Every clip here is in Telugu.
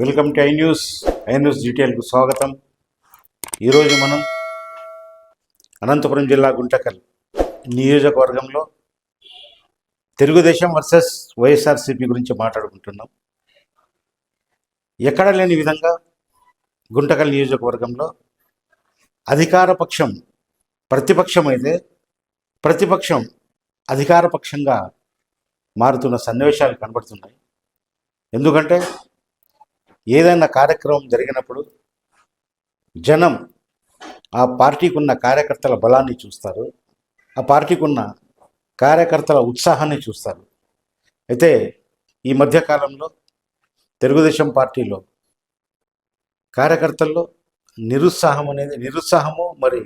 Welcome to I News. I News డీటెయిల్కు స్వాగతం. ఈరోజు మనం అనంతపురం జిల్లా గుంటకల్ నియోజకవర్గంలో తెలుగుదేశం వర్సెస్ వైఎస్ఆర్సీపీ గురించి మాట్లాడుకుంటున్నాం. ఎక్కడ లేని విధంగా గుంటకల్ నియోజకవర్గంలో అధికార పక్షం ప్రతిపక్షం అయితే ప్రతిపక్షం అధికార పక్షంగా మారుతున్న సన్నివేశాలు కనబడుతున్నాయి. ఎందుకంటే ఏదైనా కార్యక్రమం జరిగినప్పుడు జనం ఆ పార్టీకి ఉన్న కార్యకర్తల బలాన్ని చూస్తారు. ఆ పార్టీకి ఉన్న కార్యకర్తల ఉత్సాహాన్ని చూస్తారు. అయితే ఈ మధ్యకాలంలో తెలుగుదేశం పార్టీలో కార్యకర్తల్లో నిరుత్సాహం అనేది నిరుత్సాహము మరి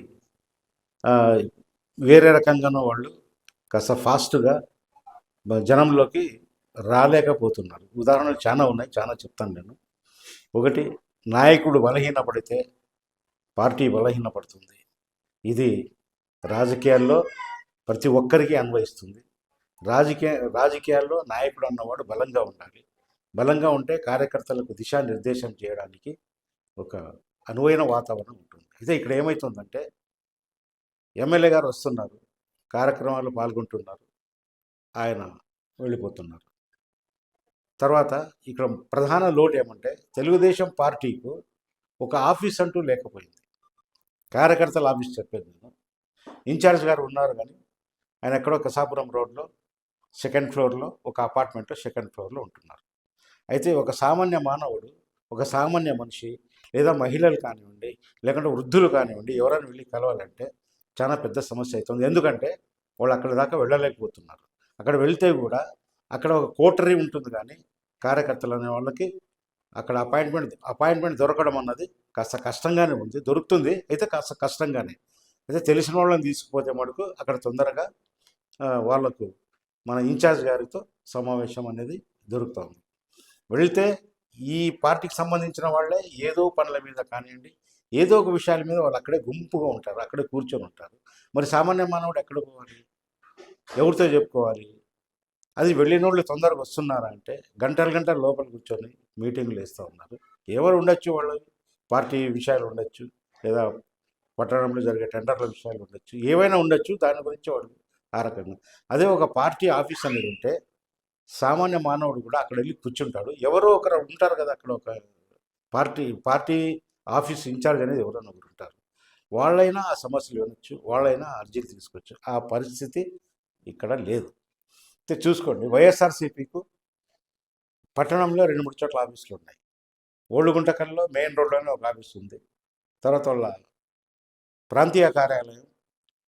వేరే రకంగానో వాళ్ళు కాస్త ఫాస్ట్గా జనంలోకి రాలేకపోతున్నారు. ఉదాహరణలు చాలా ఉన్నాయి చాలా చెప్తాను నేను. ఒకటి నాయకుడు బలహీనపడితే పార్టీ బలహీనపడుతుంది. ఇది రాజకీయాల్లో ప్రతి ఒక్కరికి అన్వయిస్తుంది. రాజకీయ రాజకీయాల్లో నాయకుడు అన్నవాడు బలంగా ఉండాలి. బలంగా ఉంటే కార్యకర్తలకు దిశానిర్దేశం చేయడానికి ఒక అనువైన వాతావరణం ఉంటుంది. అయితే ఇక్కడ ఏమవుతుందంటే ఎమ్మెల్యే గారు వస్తున్నారు కార్యక్రమాలు పాల్గొంటున్నారు ఆయన వెళ్ళిపోతున్నారు. తర్వాత ఇక్కడ ప్రధాన లోటు ఏమంటే తెలుగుదేశం పార్టీకు ఒక ఆఫీస్ అంటూ లేకపోయింది. కార్యకర్తల ఆఫీస్ చెప్పేది నేను. ఇన్ఛార్జ్ గారు ఉన్నారు కానీ ఆయన ఎక్కడో కసాపురం రోడ్లో సెకండ్ ఫ్లోర్లో ఒక అపార్ట్మెంట్లో సెకండ్ ఫ్లోర్లో ఉంటున్నారు. అయితే ఒక సామాన్య మానవుడు ఒక సామాన్య మనిషి లేదా మహిళలు కానివ్వండి లేకుంటే వృద్ధులు కానివ్వండి ఎవరైనా వెళ్ళి కలవాలంటే చాలా పెద్ద సమస్య అవుతుంది. ఎందుకంటే వాళ్ళు అక్కడ దాకా వెళ్ళలేకపోతున్నారు. అక్కడ వెళ్తే కూడా అక్కడ ఒక కోటరీ ఉంటుంది కానీ కార్యకర్తలు అనే వాళ్ళకి అక్కడ అపాయింట్మెంట్ అపాయింట్మెంట్ దొరకడం అన్నది కాస్త కష్టంగానే ఉంది. దొరుకుతుంది. అయితే కాస్త కష్టంగానే. అయితే తెలిసిన వాళ్ళని తీసుకుపోతే మటుకు అక్కడ తొందరగా వాళ్ళకు వాళ్ళకు మన ఇన్ఛార్జ్ గారితో సమావేశం అనేది దొరుకుతుంది వెళితే ఈ పార్టీకి సంబంధించిన వాళ్ళే ఏదో పనుల మీద కానివ్వండి ఏదో ఒక విషయాల మీద వాళ్ళు అక్కడే గుంపుగా ఉంటారు. అక్కడే కూర్చొని ఉంటారు. మరి సామాన్య మానవుడు ఎక్కడ పోవాలి? ఎవరితో చెప్పుకోవాలి? అది వెళ్ళిన వాళ్ళు తొందరగా వస్తున్నారా అంటే గంటలు లోపల కూర్చొని మీటింగ్లు వేస్తూ ఉన్నారు. ఎవరు ఉండొచ్చు వాళ్ళు? పార్టీ విషయాలు ఉండొచ్చు లేదా పట్టణంలో జరిగే టెండర్ల విషయాలు ఉండొచ్చు. ఏవైనా ఉండొచ్చు దాని గురించి వాళ్ళు ఆ రకంగా. అదే ఒక పార్టీ ఆఫీస్ అనేది ఉంటే సామాన్య మానవుడు కూడా అక్కడ వెళ్ళి కూర్చుంటాడు. ఎవరో ఒకరు ఉంటారు కదా అక్కడ ఒక పార్టీ పార్టీ ఆఫీస్ ఇన్ఛార్జ్ అనేది ఎవరైనా ఒకరు ఉంటారు. వాళ్ళైనా ఆ సమస్యలు వినొచ్చు వాళ్ళైనా అర్జీలు తీసుకోవచ్చు. ఆ పరిస్థితి ఇక్కడ లేదు. చూసుకోండి. వైఎస్ఆర్సీపీకు పట్టణంలో రెండు మూడు చోట్ల ఆఫీసులు ఉన్నాయి. ఓళ్ళుగుంటకల్లో మెయిన్ రోడ్లోనే ఒక ఆఫీస్ ఉంది. తర్వాత వాళ్ళ ప్రాంతీయ కార్యాలయం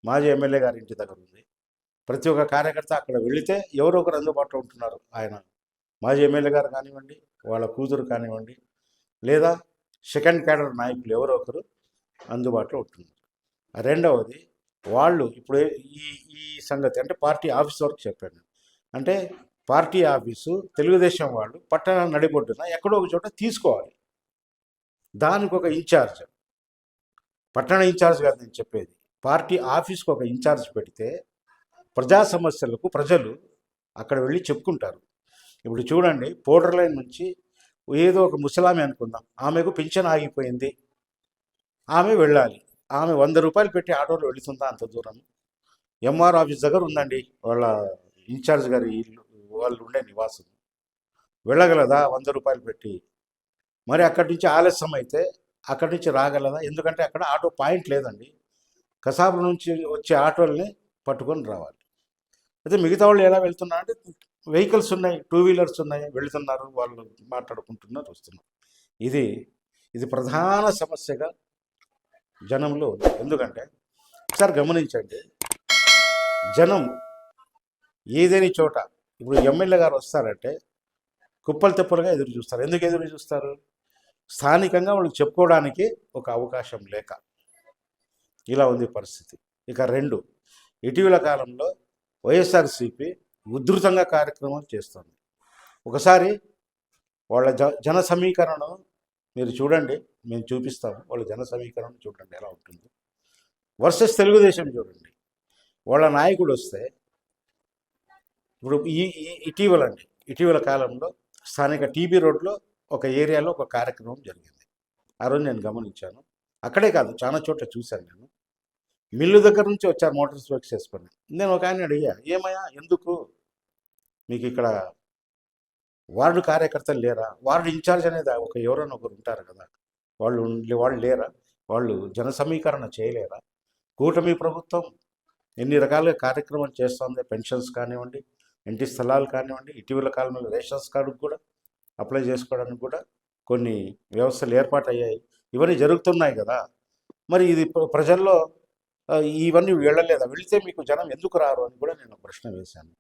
మాజీ ఎమ్మెల్యే గారి ఇంటి దగ్గర ఉంది. ప్రతి ఒక్క కార్యకర్త అక్కడ వెళితే ఎవరో ఒకరు అందుబాటులో ఉంటున్నారు. ఆయన మాజీ ఎమ్మెల్యే గారు కానివ్వండి వాళ్ళ కూతురు కానివ్వండి లేదా సెకండ్ క్యాడర్ నాయకులు ఎవరో ఒకరు అందుబాటులో ఉంటున్నారు. రెండవది వాళ్ళు ఇప్పుడు ఈ ఈ సంగతి అంటే పార్టీ ఆఫీస్ వరకు చెప్పాను. అంటే పార్టీ ఆఫీసు తెలుగుదేశం వాళ్ళు పట్టణ నడిబొడ్డున ఎక్కడో ఒక చోట తీసుకోవాలి. దానికి ఒక ఇన్ఛార్జ్. పట్టణ ఇన్ఛార్జ్ కాదు నేను చెప్పేది. పార్టీ ఆఫీస్కి ఒక ఇన్ఛార్జ్ పెడితే ప్రజా సమస్యలకు ప్రజలు అక్కడ వెళ్ళి చెప్పుకుంటారు. ఇప్పుడు చూడండి పోర్డర్ లైన్ నుంచి ఏదో ఒక ముసలామె అనుకుందాం. ఆమెకు పింఛన్ ఆగిపోయింది. ఆమె వెళ్ళాలి. ఆమె వంద రూపాయలు పెట్టి ఆటోలో వెళుతుందా అంత దూరం? ఎంఆర్ ఆఫీస్ దగ్గర ఉందండి వాళ్ళ ఇన్ఛార్జ్ గారి ఇల్లు వాళ్ళు ఉండే నివాసం. వెళ్ళగలదా? వంద రూపాయలు పెట్టి. మరి అక్కడి నుంచి ఆలస్యం అయితే అక్కడి నుంచి రాగలదా? ఎందుకంటే అక్కడ ఆటో పాయింట్ లేదండి. కసాబు నుంచి వచ్చే ఆటోల్ని పట్టుకొని రావాలి. అయితే మిగతా వాళ్ళు ఎలా వెళ్తున్నారంటే వెహికల్స్ ఉన్నాయి టూ వీలర్స్ ఉన్నాయి వెళ్తున్నారు వాళ్ళు మాట్లాడుకుంటున్నారు వస్తున్నారు. ఇది ఇది ప్రధాన సమస్యగా జనంలో ఎందుకంటే ఒకసారి గమనించండి. జనం ఏదేని చోట? ఇప్పుడు ఎమ్మెల్యే గారు వస్తారంటే కుప్పలు తెప్పలుగా ఎదురు చూస్తారు. ఎందుకు ఎదురు చూస్తారు? స్థానికంగా వాళ్ళకి చెప్పుకోవడానికి ఒక అవకాశం లేక. ఇలా ఉంది పరిస్థితి. ఇక రెండు ఇటీవల కాలంలో వైఎస్ఆర్సీపీ ఉధృతంగా కార్యక్రమాలు చేస్తుంది. ఒకసారి వాళ్ళ జ జన సమీకరణను మీరు చూడండి. మేము చూపిస్తాము. వాళ్ళ జన సమీకరణను చూడండి. ఎలా ఉంటుంది. వర్సెస్ తెలుగుదేశం చూడండి. వాళ్ళ నాయకుడు వస్తే ఇప్పుడు ఈ ఇటీవల అండి ఇటీవల కాలంలో స్థానిక టీబీ రోడ్లో ఒక ఏరియాలో ఒక కార్యక్రమం జరిగింది. ఆ రోజు నేను గమనించాను. అక్కడే కాదు చాలా చోట్ల చూశాను నేను. మిల్లు దగ్గర నుంచి వచ్చారు మోటార్స్ వర్క్స్ చేసుకుని. నేను ఒక ఆయన అడిగా ఏమయ్యా ఎందుకు? మీకు ఇక్కడ వార్డు కార్యకర్తలు లేరా? వార్డు ఇన్ఛార్జ్ అనేది ఒక ఎవరైనా ఒకరు ఉంటారు కదా. వాళ్ళు వాళ్ళు లేరా? వాళ్ళు జన సమీకరణ చేయలేరా? కూటమి ప్రభుత్వం ఎన్ని రకాలుగా కార్యక్రమాలు చేస్తుంది పెన్షన్స్ కానివ్వండి ఇంటి స్థలాలు కానివ్వండి ఇటీవల కాలంలో రేషన్స్ కార్డు కూడా అప్లై చేసుకోవడానికి కూడా కొన్ని వ్యవస్థలు ఏర్పాటయ్యాయి. ఇవన్నీ జరుగుతున్నాయి కదా. మరి ఇది ప్ర- ప్రజల్లో ఇవన్నీ వెళ్ళలేదా? వెళితే మీకు జనం ఎందుకు రారు అని కూడా నేను ప్రశ్న వేశాను.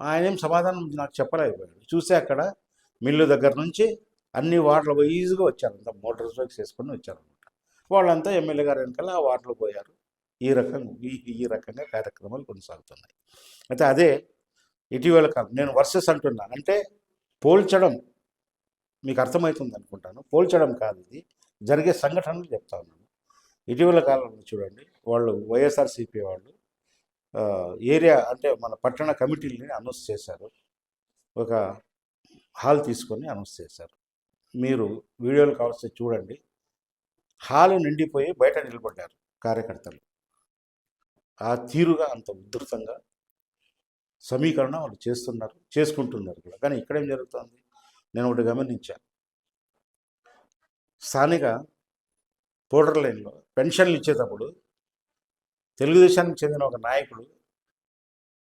ఆయన ఏం సమాధానం నాకు చెప్పలేకపోయాడు చూసి అక్కడ మిల్లు దగ్గర నుంచి అన్ని వార్డులు ఈజీగా వచ్చారు. అంత మోటార్ బైక్స్ వేసుకొని వచ్చారనమాట వాళ్ళంతా ఎమ్మెల్యే గారు వెనకాల ఆ వార్డులు పోయారు. ఈ రకంగా ఈ ఈ రకంగా కార్యక్రమాలు కొనసాగుతున్నాయి. అయితే అదే ఇటీవల కాలం నేను వర్సెస్ అంటున్నాను. అంటే పోల్చడం మీకు అర్థమవుతుంది అనుకుంటాను. పోల్చడం కాదు ఇది. జరిగే సంఘటనలు చెప్తా ఉన్నాను. ఇటీవల కాలంలో చూడండి వాళ్ళు వైఎస్ఆర్సీపీ వాళ్ళు ఏరియా అంటే మన పట్టణ కమిటీలని అనౌన్స్ చేశారు. ఒక హాల్ తీసుకొని అనౌన్స్ చేశారు. మీరు వీడియోలు కావాల్సి చూడండి. హాలు నిండిపోయి బయట నిలబడ్డారు కార్యకర్తలు. ఆ తీరుగా అంత ఉధృతంగా సమీకరణ వాళ్ళు చేస్తున్నారు చేసుకుంటున్నారు కూడా. కానీ ఇక్కడేం జరుగుతుంది? నేను ఒకటి గమనించాను. స్థానిక బోర్డర్ లైన్లో పెన్షన్లు ఇచ్చేటప్పుడు తెలుగుదేశానికి చెందిన ఒక నాయకుడు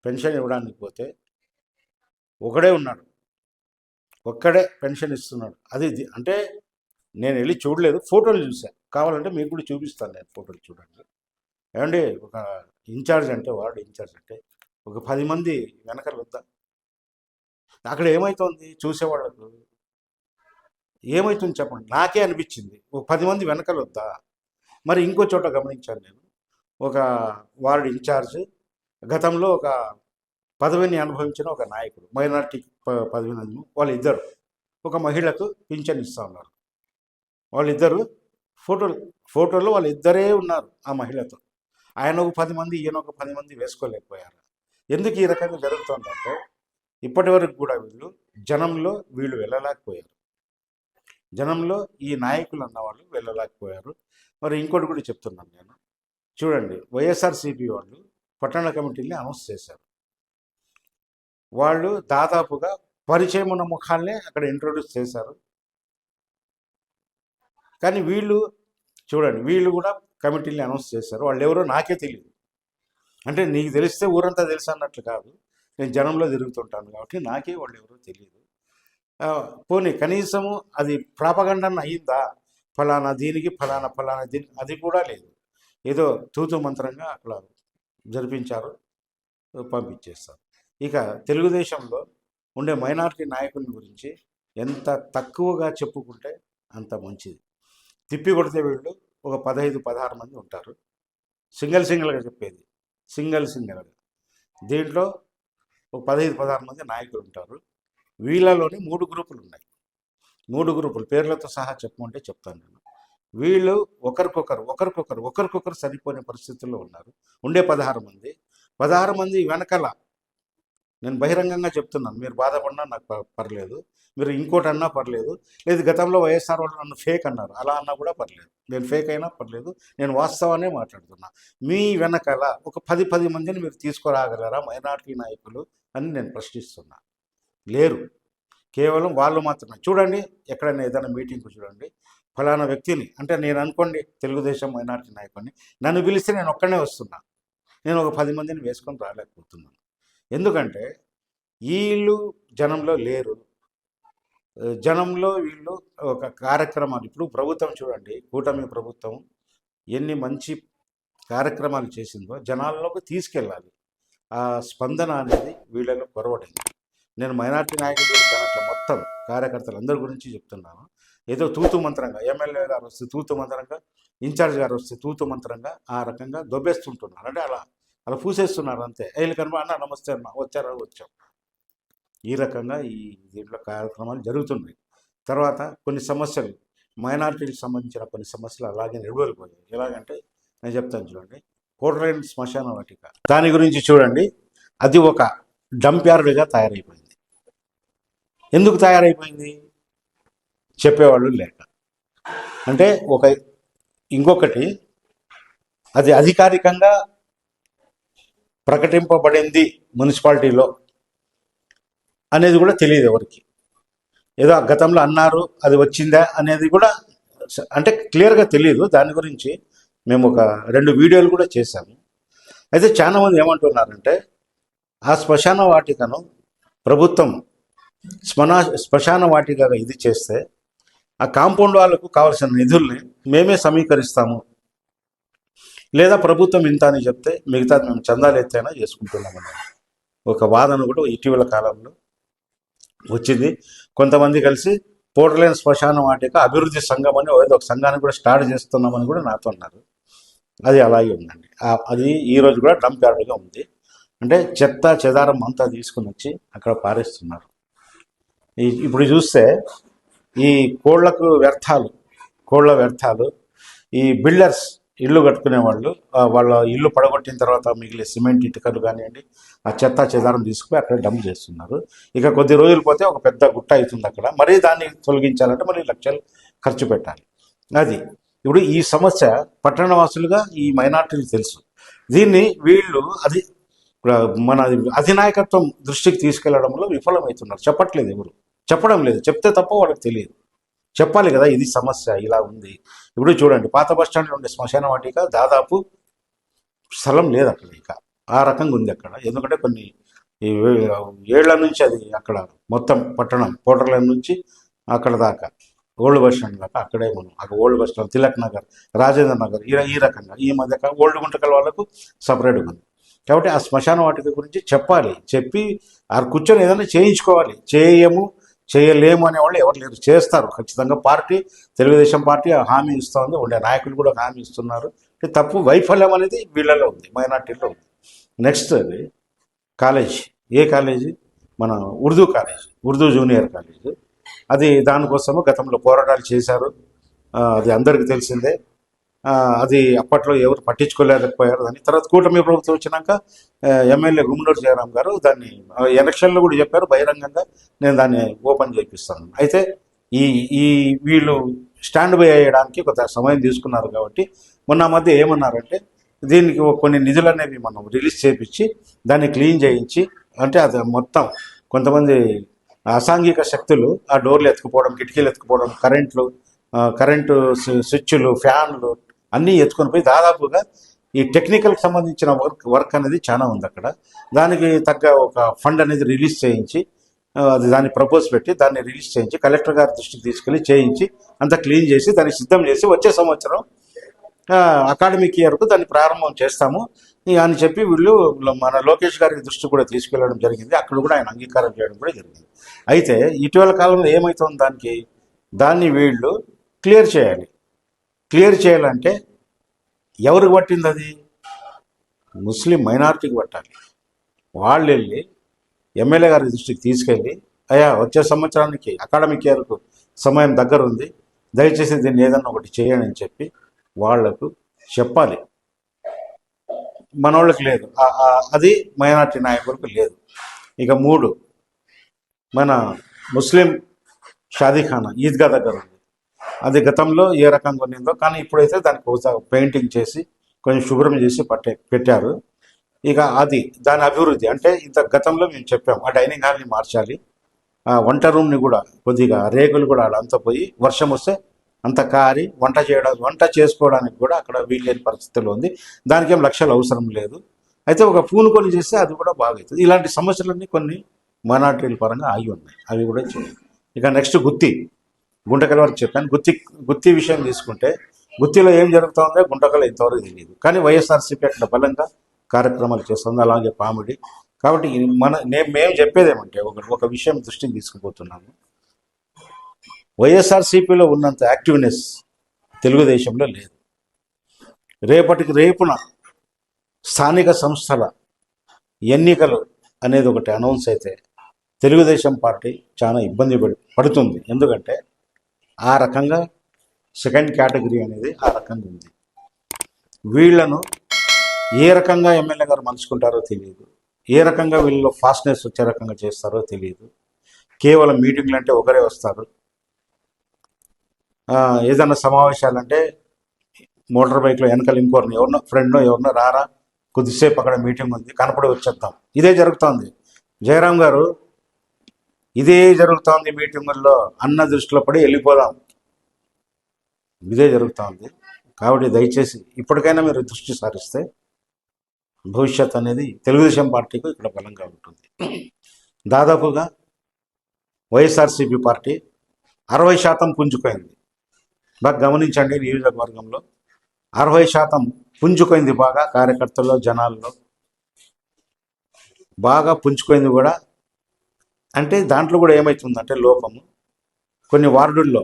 పెన్షన్ ఇవ్వడానికి పోతే ఒకడే ఉన్నాడు. ఒక్కడే పెన్షన్ ఇస్తున్నాడు. అది ఇది అంటే నేను వెళ్ళి చూడలేదు. ఫోటోలు చూశాను కావాలంటే మీకు కూడా చూపిస్తాను నేను ఫోటోలు చూడండి ఏమండి? ఒక ఇన్ఛార్జ్ అంటే వార్డు ఇన్ఛార్జ్ అంటే ఒక పది మంది వెనకలు వద్దా? అక్కడ ఏమవుతోంది చూసేవాళ్ళకు ఏమవుతుంది చెప్పండి? నాకే అనిపించింది. ఒక పది మంది వెనకలు వద్దా? మరి ఇంకో చోట గమనించాను నేను. ఒక వార్డు ఇన్ఛార్జ్ గతంలో ఒక పదవిని అనుభవించిన ఒక నాయకుడు మైనార్టీ ప- పదవిని అనుభవి వాళ్ళిద్దరు ఒక మహిళకు పింఛన్ ఇస్తూ ఉన్నారు. వాళ్ళిద్దరు ఫోటోలు ఫోటోలో వాళ్ళిద్దరే ఉన్నారు ఆ మహిళతో. ఆయన ఒక పది మంది ఈయన ఒక పది మంది వేసుకోలేకపోయారు. ఎందుకు ఈ రకంగా జరుగుతుందంటే ఇప్పటి వరకు కూడా వీళ్ళు జనంలో వీళ్ళు వెళ్ళలేకపోయారు. జనంలో ఈ నాయకులు అన్నవాళ్ళు వెళ్ళలేకపోయారు. మరి ఇంకోటి కూడా చెప్తున్నాను నేను. చూడండి వైఎస్ఆర్సీపీ వాళ్ళు పట్టణ కమిటీని అనౌన్స్ చేశారు. వాళ్ళు దాదాపుగా పరిచయం ఉన్న ముఖాలనే అక్కడ ఇంట్రొడ్యూస్ చేశారు. కానీ వీళ్ళు చూడండి వీళ్ళు కూడా కమిటీని అనౌన్స్ చేశారు. వాళ్ళు ఎవరో నాకే తెలియదు అంటే నీకు తెలిస్తే ఊరంతా తెలుసు అన్నట్లు కాదు. నేను జనంలో తిరుగుతుంటాను కాబట్టి నాకే వాళ్ళు ఎవరో తెలియదు పోనీ కనీసము అది ప్రాపగండన అయిందా? ఫలానా దీనికి ఫలానా ఫలానా దీనికి అది కూడా లేదు. ఏదో తూతు మంత్రంగా అక్కడ జరిపించారు పంపించేస్తారు. ఇక తెలుగుదేశంలో ఉండే మైనారిటీ నాయకుల గురించి ఎంత తక్కువగా చెప్పుకుంటే అంత మంచిది. తిప్పి కొడితే వీళ్ళు ఒక పదహైదు పదహారు మంది ఉంటారు. సింగిల్ సింగిల్గా చెప్పేది. Single single. దీంట్లో ఒక పదహైదు పదహారు మంది నాయకులు ఉంటారు. వీళ్ళలోని మూడు గ్రూపులు ఉన్నాయి. మూడు గ్రూపులు. పేర్లతో సహా చెప్పమంటే చెప్తాను నేను. వీళ్ళు ఒకరికొకరు ఒకరికొకరు ఒకరికొకరు సరిపోయే పరిస్థితుల్లో ఉన్నారు. ఉండే పదహారు మంది. పదహారు మంది వెనకాల నేను బహిరంగంగా చెప్తున్నాను. మీరు బాధపడినా నాకు పర్లేదు. మీరు ఇంకోటి అన్నా పర్లేదు. లేదు గతంలో వైఎస్ఆర్ వాళ్ళు నన్ను ఫేక్ అన్నారు. అలా అన్నా కూడా పర్లేదు. నేను ఫేక్ అయినా పర్లేదు. నేను వాస్తవాన్నే మాట్లాడుతున్నా. మీ వెనకాల ఒక పది పది మందిని మీరు తీసుకురాగలరా? మైనార్టీ నాయకులు అని నేను ప్రశ్నిస్తున్నా. లేరు. కేవలం వాళ్ళు మాత్రమే. చూడండి ఎక్కడైనా ఏదైనా మీటింగ్కు చూడండి. ఫలానా వ్యక్తిని అంటే నేను అనుకోండి తెలుగుదేశం మైనార్టీ నాయకుడిని నన్ను పిలిస్తే నేను ఒక్కనే వస్తున్నా. నేను ఒక పది మందిని వేసుకొని రాలేకపోతున్నాను. ఎందుకంటే వీళ్ళు జనంలో లేరు. జనంలో వీళ్ళు ఒక కార్యక్రమాలు ఇప్పుడు ప్రభుత్వం చూడండి కూటమి ప్రభుత్వం ఎన్ని మంచి కార్యక్రమాలు చేసిందో జనాల్లోకి తీసుకెళ్ళాలి. ఆ స్పందన అనేది వీళ్ళలో కొరవడింది నేను మైనార్టీ నాయకుల గురించి మొత్తం కార్యకర్తలు అందరి గురించి చెప్తున్నాను. ఏదో తూతు మంత్రంగా ఎమ్మెల్యే గారు వస్తే తూతు మంత్రంగా ఇన్ఛార్జ్ గారు వస్తే తూతు మంత్రంగా ఆ రకంగా దొబ్బేస్తుంటున్నారు. అంటే అలా అలా పూసేస్తున్నారు అంతే. వీళ్ళు కనుక అన్న నమస్తే అన్న వచ్చారా? వచ్చాం. ఈ రకంగా ఈ దీంట్లో కార్యక్రమాలు జరుగుతున్నాయి. తర్వాత కొన్ని సమస్యలు మైనార్టీలకు సంబంధించిన కొన్ని సమస్యలు అలాగే నిలబడిపోయాయి. ఎలాగంటే నేను చెప్తాను చూడండి. కోటరైన్ శ్మశాన వాటిక. దాని గురించి చూడండి. అది ఒక డంప్ యార్డ్గా తయారైపోయింది. ఎందుకు తయారైపోయింది? చెప్పేవాళ్ళు లేక. అంటే ఒక ఇంకొకటి అది అధికారికంగా ప్రకటింపబడింది మున్సిపాలిటీలో అనేది కూడా తెలియదు ఎవరికి. ఏదో గతంలో అన్నారు అది వచ్చిందా అనేది కూడా అంటే క్లియర్గా తెలియదు దాని గురించి మేము ఒక రెండు వీడియోలు కూడా చేశాము. అయితే చాలా మంది ఏమంటున్నారంటే ఆ శ్మశాన వాటికను ప్రభుత్వం స్మనా శ్మశాన వాటికగా ఇది చేస్తే ఆ కాంపౌండ్ వాళ్ళకు కావాల్సిన నిధుల్ని మేమే సమీకరిస్తాము. లేదా ప్రభుత్వం ఇంత అని చెప్తే మిగతా మేము చందాలు ఎత్తైనా చేసుకుంటున్నామని. ఒక వాదన కూడా ఇటీవల కాలంలో వచ్చింది. కొంతమంది కలిసి పోర్టలేని శ్మశాన వాటిక అభివృద్ధి సంఘం అని ఏదో ఒక సంఘాన్ని కూడా స్టార్ట్ చేస్తున్నామని కూడా నాతో అన్నారు అది అలాగే ఉందండి. అది ఈరోజు కూడా డంప్ యార్డ్గా ఉంది. అంటే చెత్త చెదారం అంతా తీసుకుని వచ్చి అక్కడ పారేస్తున్నారు. ఈ ఇప్పుడు చూస్తే ఈ కోళ్ళకు వ్యర్థాలు కోళ్ళ వ్యర్థాలు ఈ బిల్డర్స్ ఇల్లు కట్టుకునే వాళ్ళు వాళ్ళ ఇల్లు పడగొట్టిన తర్వాత మిగిలే సిమెంట్ ఇటుకలు కానివ్వండి ఆ చెత్త చెదారం తీసుకుని అక్కడ డంప్ చేస్తున్నారు. ఇక కొద్ది రోజులు పోతే ఒక పెద్ద గుట్ట అవుతుంది అక్కడ. మరీ దాన్ని తొలగించాలంటే మళ్ళీ లక్షలు ఖర్చు పెట్టాలి. అది. ఇప్పుడు ఈ సమస్య పట్టణవాసులుగా ఈ మైనార్టీలు తెలుసు. దీన్ని వీళ్ళు అది మన అధినాయకత్వం దృష్టికి తీసుకెళ్ళడంలో విఫలమవుతున్నారు. చెప్పట్లేదు ఎవరు. చెప్పడం లేదు. చెప్తే తప్ప వాళ్ళకి తెలియదు. చెప్పాలి కదా ఇది సమస్య ఇలా ఉంది. ఇప్పుడు చూడండి పాత బస్ స్టాండ్లో ఉండే శ్మశాన వాటిక దాదాపు స్థలం లేదు అక్కడ ఇక. ఆ రకంగా ఉంది అక్కడ. ఎందుకంటే కొన్ని ఈ ఏళ్ళ నుంచి అది అక్కడ మొత్తం పట్టణం పోటర్ల నుంచి అక్కడ దాకా ఓల్డ్ బస్ స్టాండ్ దాకా అక్కడే మనం అక్కడ old bus stand Tilak Nagar Rajendra Nagar ఈ ఈ రకంగా ఈ మధ్య ఓల్డ్ గుంటకల్ వాళ్ళకు సపరేట్గా ఉంది. కాబట్టి ఆ శ్మశాన వాటిక గురించి చెప్పాలి చెప్పి ఆ కూర్చొని ఏదైనా చేయించుకోవాలి. చేయము చేయలేము అనే వాళ్ళు ఎవరు లేరు. చేస్తారు. ఖచ్చితంగా పార్టీ తెలుగుదేశం పార్టీ ఆ హామీ ఇస్తోంది. ఉండే నాయకులు కూడా హామీ ఇస్తున్నారు. తప్పు వైఫల్యం అనేది వీళ్ళలో ఉంది మైనార్టీలో ఉంది. నెక్స్ట్ అది కాలేజ్. ఏ కాలేజీ? మన Urdu college Urdu junior college. అది దానికోసము గతంలో పోరాటాలు చేశారు. అది అందరికీ తెలిసిందే. అది అప్పట్లో ఎవరు పట్టించుకోలేకపోయారు. దాన్ని తర్వాత కూటమి ప్రభుత్వం వచ్చినాక ఎమ్మెల్యే గుమ్మనూరు జయరాం గారు దాన్ని ఎలక్షన్లో కూడా చెప్పారు బహిరంగంగా నేను దాన్ని ఓపెన్ చేపిస్తాను. అయితే ఈ ఈ వీళ్ళు స్టాండ్ బై అయ్యడానికి కొంత సమయం తీసుకున్నారు కాబట్టి మొన్న మధ్య ఏమన్నారంటే దీనికి కొన్ని నిధులు అనేవి మనం రిలీజ్ చేపించి దాన్ని క్లీన్ చేయించి అంటే అది మొత్తం కొంతమంది అసాంఘిక శక్తులు ఆ డోర్లు ఎత్తుకుపోవడం కిటికీలు ఎత్తుకుపోవడం కరెంట్లు కరెంటు స్విచ్లు ఫ్యాన్లు అన్నీ ఎత్తుకొని పోయి దాదాపుగా ఈ టెక్నికల్కి సంబంధించిన వర్క్ వర్క్ అనేది చాలా ఉంది అక్కడ. దానికి తగ్గ ఒక ఫండ్ అనేది రిలీజ్ చేయించి అది దాన్ని ప్రపోజ్ పెట్టి దాన్ని రిలీజ్ చేయించి కలెక్టర్ గారి దృష్టికి తీసుకెళ్ళి చేయించి అంతా క్లీన్ చేసి దాన్ని సిద్ధం చేసి వచ్చే సంవత్సరం అకాడమిక్ ఇయర్కు దాన్ని ప్రారంభం చేస్తాము. అని చెప్పి వీళ్ళు మన లోకేష్ గారి దృష్టి కూడా తీసుకెళ్ళడం జరిగింది. అక్కడ కూడా ఆయన అంగీకారం చేయడం కూడా జరిగింది. అయితే ఇటీవల కాలంలో ఏమవుతుంది దానికి? దాన్ని వీళ్ళు క్లియర్ చేయాలి. క్లియర్ చేయాలంటే ఎవరికి పట్టింది అది? ముస్లిం మైనారిటీకి పట్టాలి. వాళ్ళు వెళ్ళి ఎమ్మెల్యే గారి దృష్టికి తీసుకెళ్ళి అయ్యా వచ్చే సంవత్సరానికి అకాడమిక్ ఇయర్కు సమయం దగ్గర ఉంది దయచేసి దీన్ని ఏదన్నా ఒకటి చేయండి అని చెప్పి వాళ్ళకు చెప్పాలి. మనోళ్ళకి లేదు. అది మైనార్టీ నాయకులకు లేదు. ఇక మూడు మన ముస్లిం షాదీఖానా ఈద్గా దగ్గర ఉంది. అది గతంలో ఏ రకంగా ఉన్నిందో కానీ ఇప్పుడైతే దానికి పెయింటింగ్ చేసి కొంచెం శుభ్రం చేసి పట్టే పెట్టారు. ఇక అది దాని అభివృద్ధి అంటే ఇంత గతంలో మేము చెప్పాము ఆ డైనింగ్ హాల్ని మార్చాలి. ఆ వంట రూమ్ని కూడా కొద్దిగా రేకులు కూడా అక్కడ అంతా పోయి వర్షం వస్తే అంత కారి వంట చేయడం వంట చేసుకోవడానికి కూడా అక్కడ వీల్లేని పరిస్థితిలో ఉంది. దానికి ఏం లక్షలు అవసరం లేదు. అయితే ఒక పూనుకొని చేస్తే అది కూడా బాగవుతుంది ఇలాంటి సమస్యలన్నీ కొన్ని మైనార్టీల పరంగా ఆగి ఉన్నాయి. అవి కూడా చేయాలి ఇక నెక్స్ట్ గుత్తి. గుంటకల వరకు చెప్పాను. గుత్తి గుత్తి విషయం తీసుకుంటే గుత్తిలో ఏం జరుగుతుందో గుంటకలు ఇంతవరకు తెలియదు. కానీ వైఎస్ఆర్సీపీ అక్కడ బలంగా కార్యక్రమాలు చేస్తుంది. అలాగే పాముడి. కాబట్టి మన నేను మేము చెప్పేది ఏమంటే ఒక ఒక విషయం దృష్టికి తీసుకుపోతున్నాము. వైఎస్ఆర్సీపీలో ఉన్నంత యాక్టివ్నెస్ తెలుగుదేశంలో లేదు. రేపటికి రేపున స్థానిక సంస్థల ఎన్నికలు అనేది ఒకటి అనౌన్స్ అయితే తెలుగుదేశం పార్టీ చాలా ఇబ్బంది పడి పడుతుంది. ఎందుకంటే ఆ రకంగా సెకండ్ కేటగిరీ అనేది ఆ రకంగా ఉంది. వీళ్ళను ఏ రకంగా ఎమ్మెల్యే గారు మలుచుకుంటారో తెలియదు. ఏ రకంగా వీళ్ళు ఫాస్ట్నెస్ వచ్చే రకంగా చేస్తారో తెలియదు. కేవలం మీటింగ్లు అంటే ఒకరే వస్తారు. ఏదైనా ఏదైనా సమావేశాలంటే మోటార్ బైక్లో వెనకాల ఇంకోరిని ఎవరినో ఫ్రెండ్ ఎవరినో రారా కొద్దిసేపు అక్కడ మీటింగ్ ఉంది కనపడి వచ్చేద్దాం. ఇదే జరుగుతోంది. జయరాం గారు ఇదే జరుగుతోంది మీటింగుల్లో అన్న దృష్టిలో పడి వెళ్ళిపోదాం. ఇదే జరుగుతోంది. కాబట్టి దయచేసి ఇప్పటికైనా మీరు దృష్టి సారిస్తే భవిష్యత్ అనేది తెలుగుదేశం పార్టీకి ఇక్కడ బలంగా ఉంటుంది. దాదాపుగా వైఎస్ఆర్సీపీ పార్టీ అరవై శాతం పుంజుకైంది. బాగా గమనించండి నియోజకవర్గంలో అరవై శాతం పుంజుకైంది బాగా కార్యకర్తల్లో జనాల్లో బాగా పుంజుకైంది కూడా అంటే దాంట్లో కూడా ఏమవుతుందంటే లోపము. కొన్ని వార్డుల్లో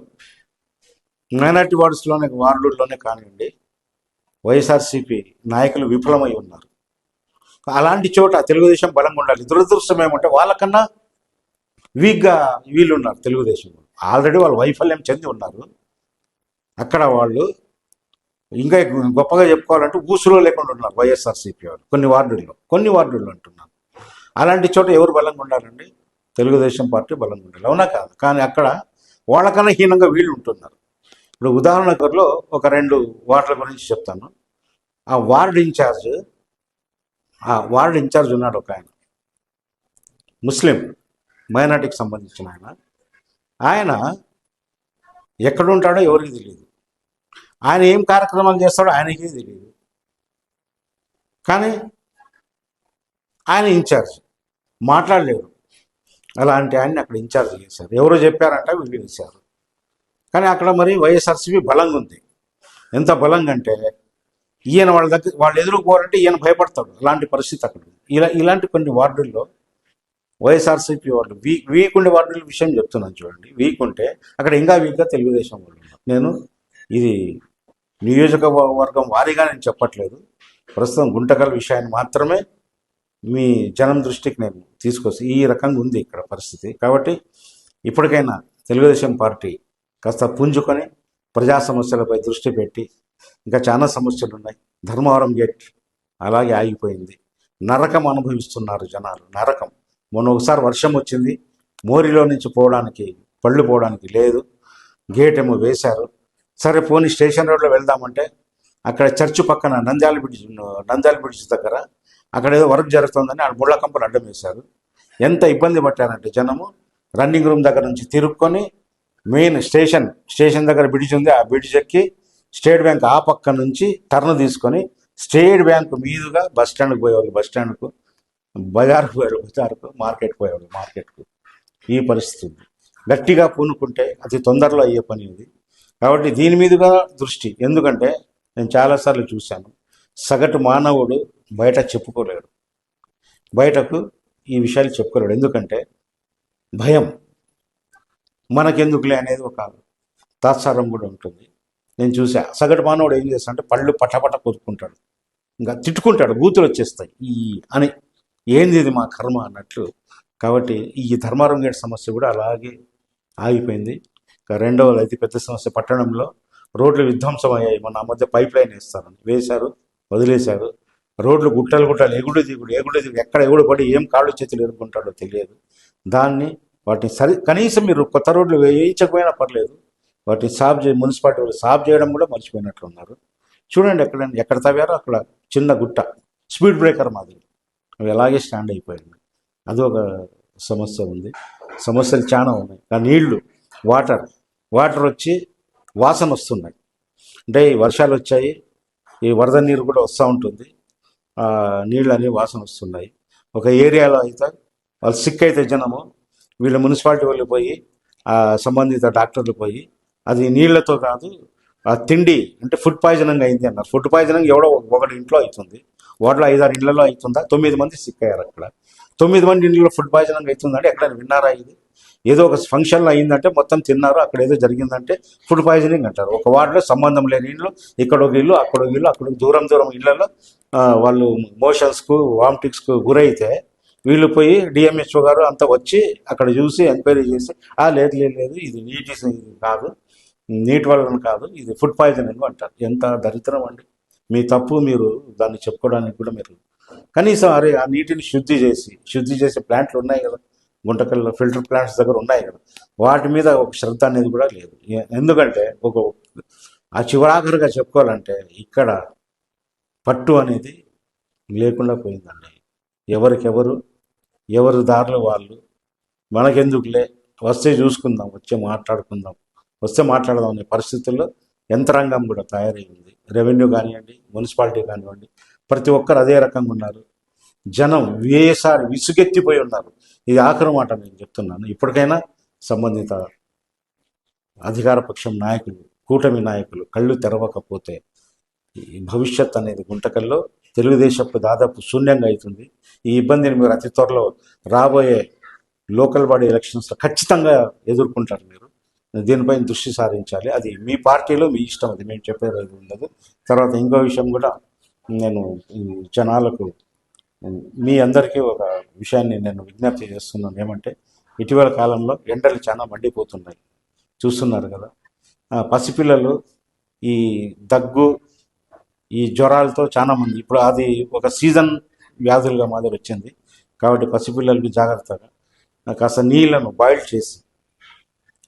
మైనార్టీ వార్డ్స్లోనే వార్డుల్లోనే కానివ్వండి వైఎస్ఆర్సీపీ నాయకులు విఫలమై ఉన్నారు. అలాంటి చోట తెలుగుదేశం బలంగా ఉండాలి. దురదృష్టం ఏమంటే వాళ్ళకన్నా వీక్గా వీళ్ళు ఉన్నారు తెలుగుదేశం ఆల్రెడీ వాళ్ళు వైఫల్యం చెంది ఉన్నారు. అక్కడ వాళ్ళు ఇంకా గొప్పగా చెప్పుకోవాలంటే ఊసులో లేకుండా ఉన్నారు వైఎస్ఆర్సీపీ వాళ్ళు. కొన్ని వార్డుల్లో కొన్ని వార్డుల్లో అంటున్నారు. అలాంటి చోట ఎవరు బలంగా ఉండాలండి? తెలుగుదేశం పార్టీ బలంగా ఉండాలి అవునా కాదు. కానీ అక్కడ వాళ్ళకన్నా హీనంగా వీళ్ళు ఉంటున్నారు. ఇప్పుడు ఉదాహరణలో ఒక రెండు వార్డుల గురించి చెప్తాను. ఆ వార్డు ఇన్ఛార్జ్ ఆ వార్డు ఇన్ఛార్జ్ ఉన్నాడు ఒక ఆయన. ముస్లిం మైనార్టీకి సంబంధించిన ఆయన. ఆయన ఎక్కడుంటాడో ఎవరికి తెలియదు. ఆయన ఏం కార్యక్రమాలు చేస్తాడో ఆయనకే తెలియదు. కానీ ఆయన ఇన్ఛార్జ్. మాట్లాడలేడు. అలాంటి ఆయన్ని అక్కడ ఇన్ఛార్జ్ చేశారు. ఎవరో చెప్పారంటే వీళ్ళు వేశారు కానీ అక్కడ మరి వైఎస్ఆర్సీపీ బలంగా ఉంది. ఎంత బలంగా అంటే ఈయన వాళ్ళ దగ్గర వాళ్ళు ఎదురుకోవాలంటే ఈయన భయపడతాడు. అలాంటి పరిస్థితి అక్కడ ఇలా ఇలాంటి కొన్ని వార్డుల్లో వైఎస్ఆర్సీపీ వాళ్ళు వీక్ వీక్ ఉండే వార్డుల విషయం చెప్తున్నాను చూడండి. వీక్ ఉంటే అక్కడ ఇంకా వీక్గా తెలుగుదేశం వాళ్ళు నేను ఇది నియోజకవర్గం వారీగా నేను చెప్పట్లేదు. ప్రస్తుతం గుంటకల్ విషయాన్ని మాత్రమే మీ జనం దృష్టికి నేను తీసుకొచ్చి ఈ రకంగా ఉంది ఇక్కడ పరిస్థితి. కాబట్టి ఇప్పటికైనా తెలుగుదేశం పార్టీ కాస్త పుంజుకొని ప్రజా సమస్యలపై దృష్టి పెట్టి ఇంకా చాలా సమస్యలు ఉన్నాయి ధర్మవరం గేట్ అలాగే ఆగిపోయింది. నరకం అనుభవిస్తున్నారు జనాలు. నరకం. మొన్న ఒకసారి వర్షం వచ్చింది. మోరిలో నుంచి పోవడానికి పళ్ళు పోవడానికి లేదు. గేట్ ఏమో వేశారు. సరే పోనీ స్టేషన్ రోడ్లో వెళ్దామంటే అక్కడ చర్చ్ పక్కన నంద్యాల బ్రిడ్జ్ నంద్యాల బ్రిడ్జ్ దగ్గర అక్కడ ఏదో వర్క్ జరుగుతుందని ఆ ముళ్ళ కంపలు అడ్డం వేశారు. ఎంత ఇబ్బంది పట్టారంటే జనము రన్నింగ్ రూమ్ దగ్గర నుంచి తిరుక్కొని మెయిన్ స్టేషన్ స్టేషన్ దగ్గర బ్రిడ్జ్ ఉంది ఆ బ్రిడ్జ్ ఎక్కి స్టేట్ బ్యాంక్ ఆ పక్క నుంచి టర్న్ తీసుకొని స్టేట్ బ్యాంక్ మీదుగా బస్ స్టాండ్కి పోయేవాళ్ళు బస్ స్టాండ్కు బజార్కు పోయారు బజార్కు మార్కెట్కి పోయేవాళ్ళు మార్కెట్కు. ఈ పరిస్థితి. గట్టిగా పూనుకుంటే అతి తొందరలో అయ్యే పని ఇది. కాబట్టి దీని మీదుగా దృష్టి. ఎందుకంటే నేను చాలాసార్లు చూశాను. సగటు మానవుడు బయట చెప్పుకోలేడు. బయటకు ఈ విషయాలు చెప్పుకోలేడు. ఎందుకంటే భయం మనకెందుకులే అనేది ఒక తాత్సారం కూడా ఉంటుంది. నేను చూసా సగటు మానవుడు ఏం చేస్తాడంటే పళ్ళు పటపట కొరుక్కుంటాడు. ఇంకా తిట్టుకుంటాడు బూతులు వచ్చేస్తాయి. ఈ అని ఏంది ఇది మా కర్మ అన్నట్లు. కాబట్టి ఈ ధర్మారం గేట్ సమస్య కూడా అలాగే ఆగిపోయింది. రెండవది అతి పెద్ద సమస్య పట్టణంలో రోడ్లు విధ్వంసం అయ్యాయి మొన్న ఆ మధ్య పైప్ లైన్ వేస్తారని వేశారు వదిలేశారు. రోడ్లు గుట్టలు గుట్టలు ఎగుడు దిగుడు ఎగుడు దిగుడు ఎక్కడ ఎగుడు పడి ఏం కాళ్ళు చేతులు ఎదుర్కొంటాడో తెలియదు. దాన్ని వాటిని సరి కనీసం మీరు కొత్త రోడ్లు వేయించకపోయినా పర్లేదు వాటిని సాఫ్ చే మున్సిపాలిటీ వాళ్ళు సాఫ్ చేయడం కూడా మర్చిపోయినట్లు ఉన్నారు. చూడండి ఎక్కడ ఎక్కడ తవ్వారో అక్కడ చిన్న గుట్ట స్పీడ్ బ్రేకర్ మాదిరి. అవి అలాగే స్టాండ్ అయిపోయింది. అది ఒక సమస్య ఉంది. సమస్యలు చాలా ఉన్నాయి. ఆ నీళ్ళు వాటర్ వాటర్ వచ్చి వాసన వస్తున్నాయి అంటే ఈ వర్షాలు వచ్చాయి ఈ వరద నీరు కూడా వస్తూ ఉంటుంది. నీళ్ళు అనేవి వాసన వస్తున్నాయి. ఒక ఏరియాలో అయితే వాళ్ళు సిక్ అయితే జనము వీళ్ళ మున్సిపాలిటీ వాళ్ళు పోయి ఆ సంబంధిత డాక్టర్లు పోయి అది నీళ్ళతో కాదు ఆ తిండి అంటే ఫుడ్ పాయిజనింగ్ అయింది అన్నారు. ఫుడ్ పాయిజనింగ్ ఎవడో ఒకటి ఇంట్లో అవుతుంది. వాటిలో ఐదారు ఇళ్ళలో అవుతుందా? తొమ్మిది మంది సిక్ అయ్యారు అక్కడ. తొమ్మిది మంది ఇంట్లో ఫుడ్ పాయిజనింగ్ అవుతుందంటే ఎక్కడైనా విన్నారా ఇది? ఏదో ఒక ఫంక్షన్లో అయిందంటే మొత్తం తిన్నారు అక్కడ ఏదో జరిగిందంటే ఫుడ్ పాయిజనింగ్ అంటారు. ఒక వార్డులో సంబంధం లేని ఇళ్ళు ఇక్కడ ఒక ఇల్లు అక్కడ ఒక ఇల్లు అక్కడ దూరం దూరం ఇళ్ళలో వాళ్ళు మోషన్స్కు వామిటింగ్స్కు గురైతే వీళ్ళు పోయి డిఎంహెచ్ఓ గారు అంతా వచ్చి అక్కడ చూసి ఎంక్వైరీ చేసి ఆ లేదు లేదు లేదు ఇది నీటి ఇది కాదు నీటి వలన కాదు ఇది ఫుడ్ పాయిజనింగ్ అంటారు. ఎంత దరిద్రం అండి. మీ తప్పు మీరు దాన్ని చెప్పుకోవడానికి కూడా మీరు కనీసం అరే ఆ నీటిని శుద్ధి చేసి శుద్ధి చేసే ప్లాంట్లు ఉన్నాయి కదా. గుంటకల్లో ఫిల్టర్ ప్లాంట్స్ దగ్గర ఉన్నాయి కదా. వాటి మీద ఒక శ్రద్ధ అనేది కూడా లేదు. ఎందుకంటే ఒక ఆ చివరాఖరిగా చెప్పుకోవాలంటే ఇక్కడ పట్టు అనేది లేకుండా పోయిందండి. ఎవరికెవరు ఎవరి దారిలో వాళ్ళు మనకెందుకులే వస్తే చూసుకుందాం వచ్చే మాట్లాడుకుందాం వస్తే మాట్లాడదాం అనే పరిస్థితుల్లో యంత్రాంగం కూడా తయారైంది. రెవెన్యూ కానివ్వండి మున్సిపాలిటీ కానివ్వండి ప్రతి ఒక్కరు అదే రకంగా ఉన్నారు. జనం వేసారి విసుగెత్తిపోయి ఉన్నారు. ఇది ఆఖరి మాట నేను చెప్తున్నాను. ఇప్పటికైనా సంబంధిత అధికారపక్షం నాయకులు కూటమి నాయకులు కళ్ళు తెరవకపోతే భవిష్యత్ అనేది గుంటకల్లో తెలుగుదేశపు దాదాపు శూన్యంగా అవుతుంది. ఈ ఇబ్బందిని మీరు అతి త్వరలో రాబోయే లోకల్ బాడీ ఎలక్షన్స్లో ఖచ్చితంగా ఎదుర్కొంటారు మీరు. దీనిపై దృష్టి సారించాలి. అది మీ పార్టీలో మీ ఇష్టం. అది మేము చెప్పేది ఉండదు. తర్వాత ఇంకో విషయం కూడా నేను జనాలకు మీ అందరికీ ఒక విషయాన్ని నేను విజ్ఞప్తి చేస్తున్నాను. ఏమంటే ఇటీవల కాలంలో ఎండలు చాలా మండిపోతున్నాయి. చూస్తున్నారు కదా. పసిపిల్లలు ఈ దగ్గు ఈ జ్వరాలతో చాలా మంది ఇప్పుడు అది ఒక సీజన్ వ్యాధులుగా మాదిరి వచ్చింది కాబట్టి పసిపిల్లలకి జాగ్రత్తగా కాస్త నీళ్ళను బాయిల్ చేసి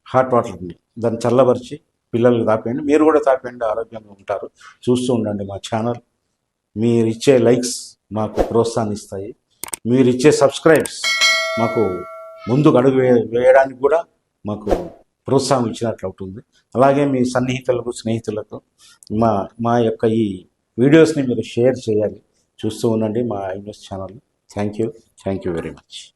హాట్ వాటర్ని దాన్ని చల్లబరిచి పిల్లలకు తాపేయండి. మీరు కూడా తాపేయండి ఆరోగ్యంగా ఉంటారు. చూస్తూ ఉండండి మా ఛానల్. మీరు ఇచ్చే లైక్స్ మాకు ప్రోత్సాహాన్ని ఇస్తాయి మీరు ఇచ్చే సబ్స్క్రైబ్స్ మాకు ముందుకు అడుగు వేయడానికి కూడా మాకు ప్రోత్సాహం ఇచ్చినట్లు అవుతుంది అలాగే మీ సన్నిహితులకు స్నేహితులకు మా మా యొక్క ఈ వీడియోస్ని మీరు షేర్ చేయాలి. చూస్తూ ఉండండి మా I News channel thank you. Thank you very much.